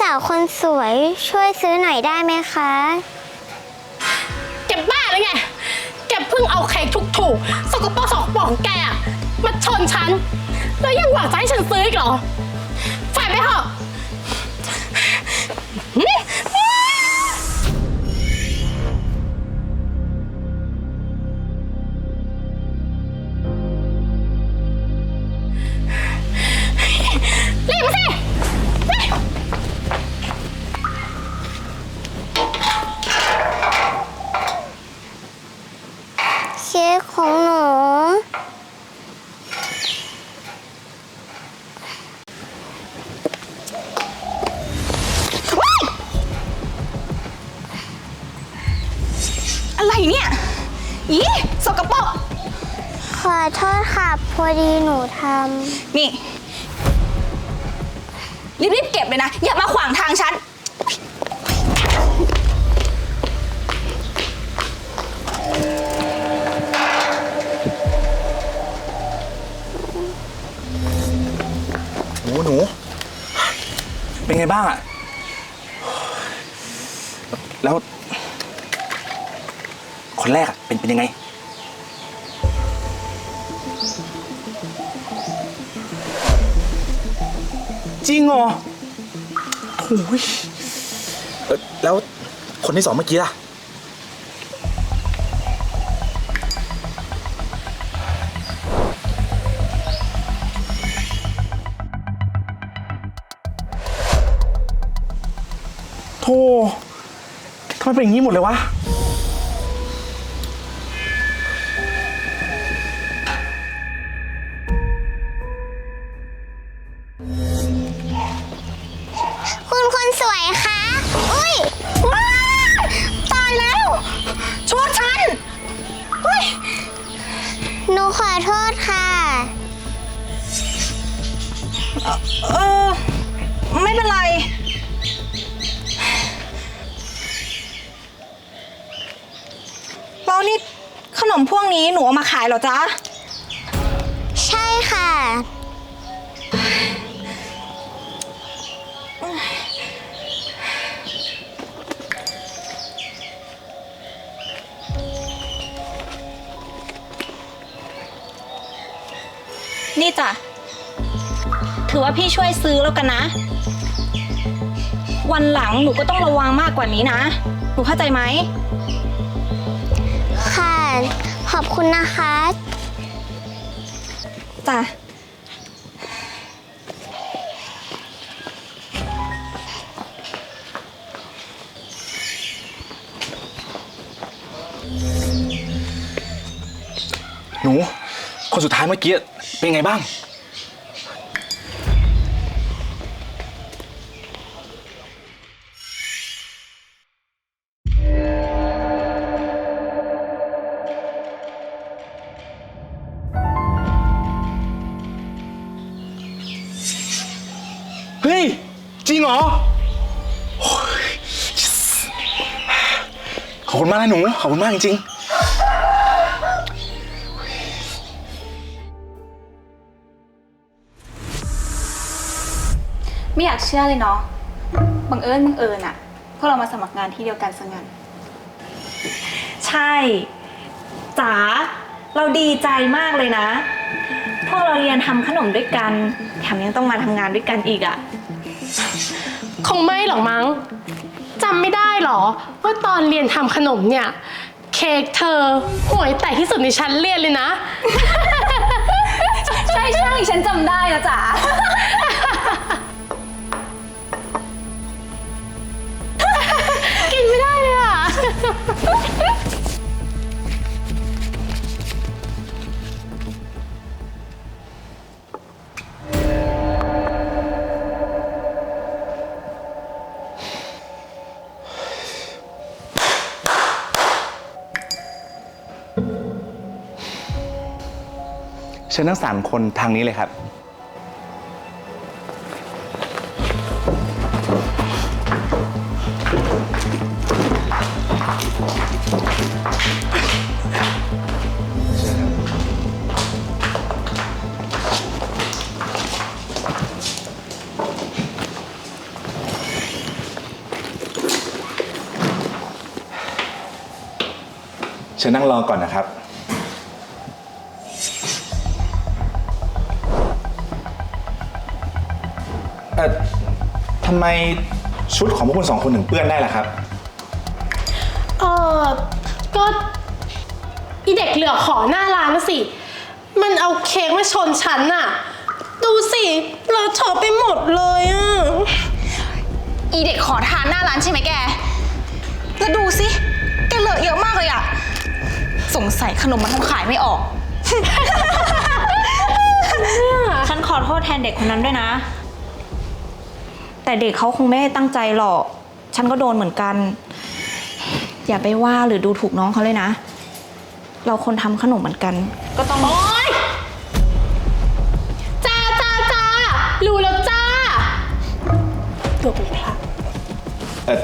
สาวคนสวยช่วยซื้อหน่อยได้ไหมคะเก็บบ้าเลยไง แกเพิ่งเอาเค้กถูกๆสกปรกสกปรกของแกอะมาชนฉัน แล้วยังหวังจะให้ฉันซื้ออีกเหรอ ฝ่ายไปเถอะรีบ อีสกปรกขอโทษค่ะ พอดีหนูทนี่ รีบๆเก็บเลยนะ อย่ามาขวางทางฉัน หนูหนู เป็นไงบ้างอะแล้ว คนแรกอะเป็นเป็นยังไง จริงเหรอโอ้ยเอ่อแล้วคนที่สองเมื่อกี้ล่ะ โธ่ทำไมเป็นอย่างนี้หมดเลยวะ หนูขอโทษค่ะ เออ ไม่เป็นไรแล้วนี่ขนมพวกนี้หนูเอามาขายเหรอจ๊ะ ใช่ค่ะ อว่าพี่ช่วยซื้อแล้วกันนะ วันหลังหนูก็ต้องระวังมากกว่านี้นะ หนูเข้าใจไหม ค่ะ ขอบคุณนะคะ จ้ะ หนู คนสุดท้ายเมื่อกี้เป็นไงบ้าง มากนะหนู ขอบคุณมากจริงๆ ไม่อยากเชื่อเลยเนาะ บังเอิญบังเอิญอะพวกเรามาสมัครงานที่เดียวกันซะงั้น ใช่จ๋าเราดีใจมากเลยนะ พวกเราเรียนทำขนมด้วยกัน แถมยังต้องมาทำงานด้วยกันอีกอะ คงไม่หรอกมั้ง จำไม่ได้หรอ ว่าตอนเรียนทำขนมเนี่ย เค้กเธอห่วยแตกที่สุดในชั้นเรียนเลยนะ ใช่ใช่ฉันจำได้นะจ๋ากินไม่ได้เลยอะ เชิญทั้งสามคนทางนี้เลยครับ เชิญนั่งรอก่อนนะครับำไมชุดของพวกคุณสองคนถึงเปื้อนได้ล่ะครับ เออก็อีเด็กเหลือขอหน้าร้านนะสิ มันเอาเค้กมาชนฉันน่ะ ดูสิเราเฉอะไปหมดเลยอะ อีเด็กขอทานหน้าร้านใช่ไหมแก แล้วดูสิ แกเลอะเยอะมากเลยอะสงสัยขนมมันทำขายไม่ออก ฉันขอโทษแทนเด็กคนนั้นด้วยนะ แต่เด็กเขาคงไม่ได้ตั้งใจหรอก ฉันก็โดนเหมือนกัน อย่าไปว่าหรือดูถูกน้องเขาเลยนะ เราคนทำขนมเหมือนกัน ก็ต้อง โอ๊ยจ้าจ้าจ้ารู้แล้วจ้าตัวเป็นพระเอ่อ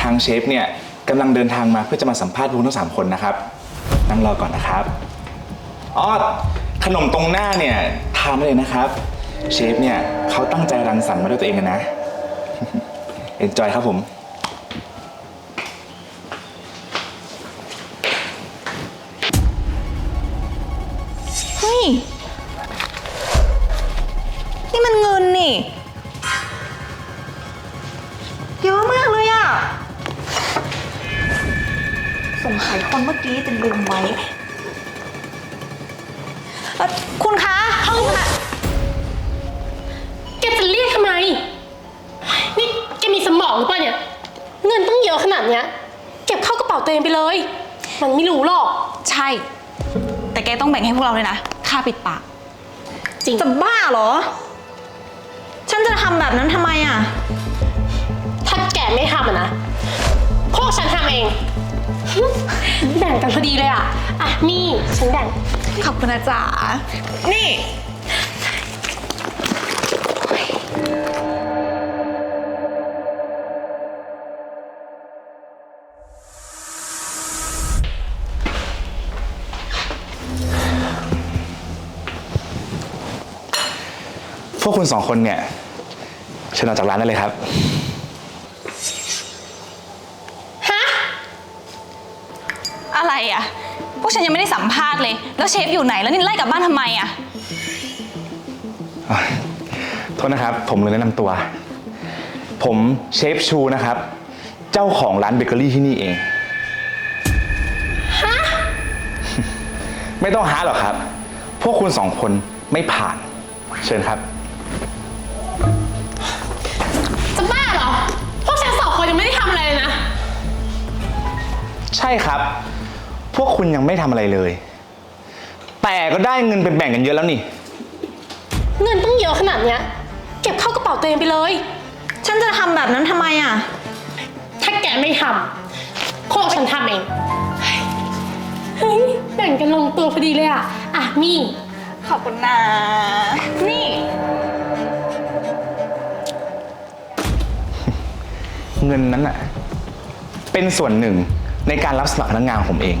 ทางเชฟเนี่ยกำลังเดินทางมาเพื่อจะมาสัมภาษณ์พวกคุณทั้งสามคนนะครับ นั่งรอก่อนนะครับอ๋อขนมตรงหน้าเนี่ยทานได้เลยนะครับ เชฟเนี่ยเขาตั้งใจรังสรรค์มาด้วยตัวเองเลยนะ เอนจอยครับผม เฮ้ย นี่มันเงินนี่ เยอะมากเลยอะสงสัยคนเมื่อกี้จะลืมไว้ หรือเปล่าเนี่ย เงินต้องเยอะขนาดเนี้ย เก็บเข้ากระเป๋าตัวเองไปเลย มันไม่รู้หรอก ใช่ แต่แกต้องแบ่งให้พวกเราเลยนะ ค่าปิดปาก จริง จะบ้าเหรอ ฉันจะทำแบบนั้นทำไมอะถ้าแกไม่ทำอะนะ พวกฉันทำเอง แบ่งกันพอดีเลยอะ อะนี่ฉันแบ่ง ขอบคุณนะจ๊ะนี่ พวกคุณสองคนเนี่ยเชิญออกจากร้านได้เลยครับ ฮะ อะไรอะพวกฉันยังไม่ได้สัมภาษณ์เลย แล้วเชฟอยู่ไหน แล้วนี่ไล่กลับบ้านทำไมอะอะ โทษนะครับ ผมเลยแนะนำตัว ผมเชฟชูนะครับ เจ้าของร้านเบเกอรี่ที่นี่เองไม่ต้องหาหรอกครับ พวกคุณสองคนไม่ผ่าน เชิญครับ ใช่ครับ พวกคุณยังไม่ทำอะไรเลย แต่ก็ได้เงินไปแบ่งกันเยอะแล้วนี่ เงินต้องเยอะขนาดเนี้ย เก็บเข้ากระเป๋าตัวเองไปเลย ฉันจะทำแบบนั้นทำไมอะถ้าแกไม่ทำพวกฉันทำเอง เฮ้ย แบ่งกันลงตัวพอดีเลยอะ อะนี่ ขอบคุณนะนี่ เงินนั้นน่ะเป็นส่วนหนึ่ง ในการรับสมัครพนักงานของผมเอง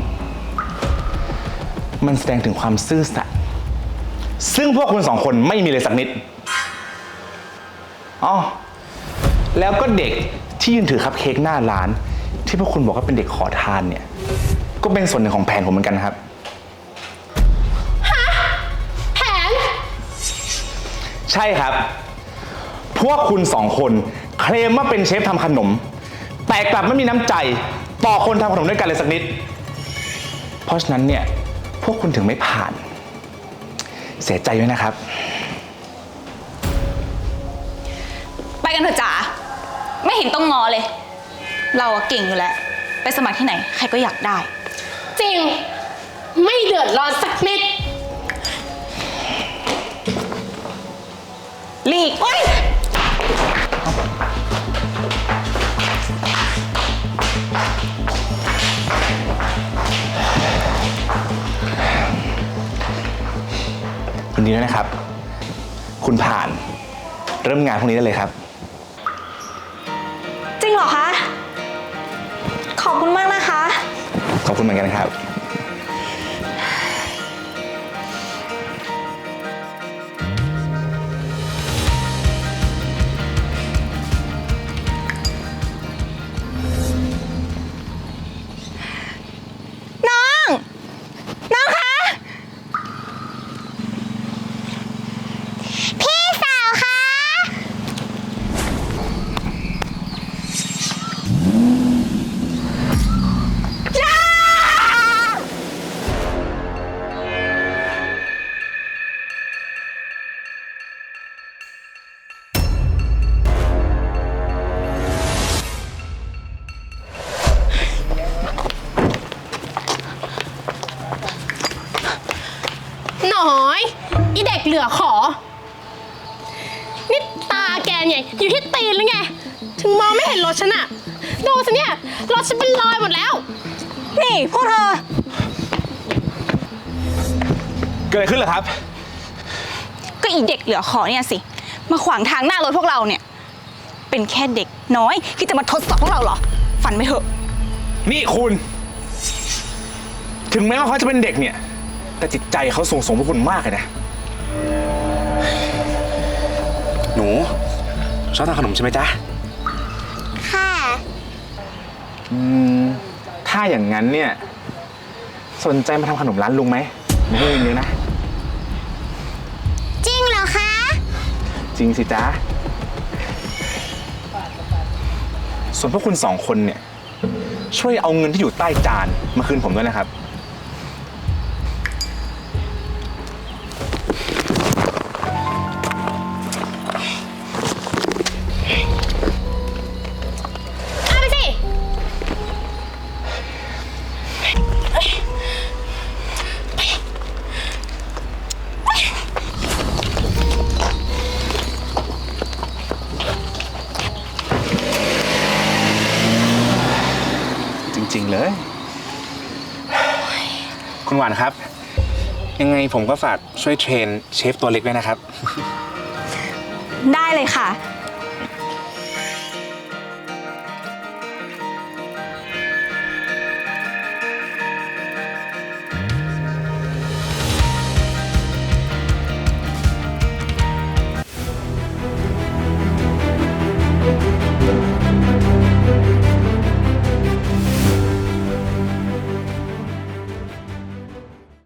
มันแสดงถึงความซื่อสัตย์ซึ่งพวกคุณสองคนไม่มีเลยสักนิดอ๋อแล้วก็เด็กที่ยืนถือคัพเค้กหน้าร้าน ที่พวกคุณบอกว่าเป็นเด็กขอทานเนี่ย ก็เป็นส่วนหนึ่งของแผนผมเหมือนกันนะครับ แผน ใช่ครับ พวกคุณสองคนเคลมว่าเป็นเชฟทำขนม แต่กลับไม่มีน้ำใจ ต่อคนทำขนมด้วยกันเลยสักนิด เพราะฉะนั้นเนี่ย พวกคุณถึงไม่ผ่าน เสียใจด้วยนะครับ ไปกันเถอะจ๋าไม่เห็นต้องงอเลย เราอะเก่งอยู่แล้ว ไปสมัครที่ไหน ใครก็อยากได้ จริง ไม่เดือดร้อนสัก นดีด้วยนะครับ คุณผ่านเริ่มงานพรุ่งนี้ได้เลยครับ จริงเหรอคะ ขอบคุณมากนะคะ ขอบคุณเหมือนกันครับ น้อยอีเด็กเหลือขอ นี่ตาแกเนี่ยอยู่ที่ตีนหรือไง ถึงมองไม่เห็นรถฉันอะดูสิเนี่ยรถฉันเป็นรอยหมดแล้ว นี่พวกเธอ เกิดอะไรขึ้นเหรอครับ ก็อีเด็กเหลือขอเนี่ยสิ มาขวางทางหน้ารถพวกเราเนี่ย เป็นแค่เด็กน้อยที่จะมาทดสอบพวกเราเหรอ ฝันไม่เถอะ นี่คุณ ถึงแม้ว่าเขาจะเป็นเด็กเนี่ย แต่จิตใจเขาสูงส่งพวกคุณมากเลยนะ หนูชอบทานขนมใช่ไหมจ๊ะ ค่ะ อืม ถ้าอย่างนั้นเนี่ย สนใจมาทำขนมร้านลุงไหมไม่ให้เงินเยอะนะ จริงเหรอคะ จริงสิจ๊ะ ส่วนพวกคุณสองคนเนี่ย ช่วยเอาเงินที่อยู่ใต้จานมาคืนผมด้วยนะครับ หวานครับ ยังไงผมก็ฝากช่วยเทรนเชฟตัวเล็กด้วยนะครับ ได้เลยค่ะ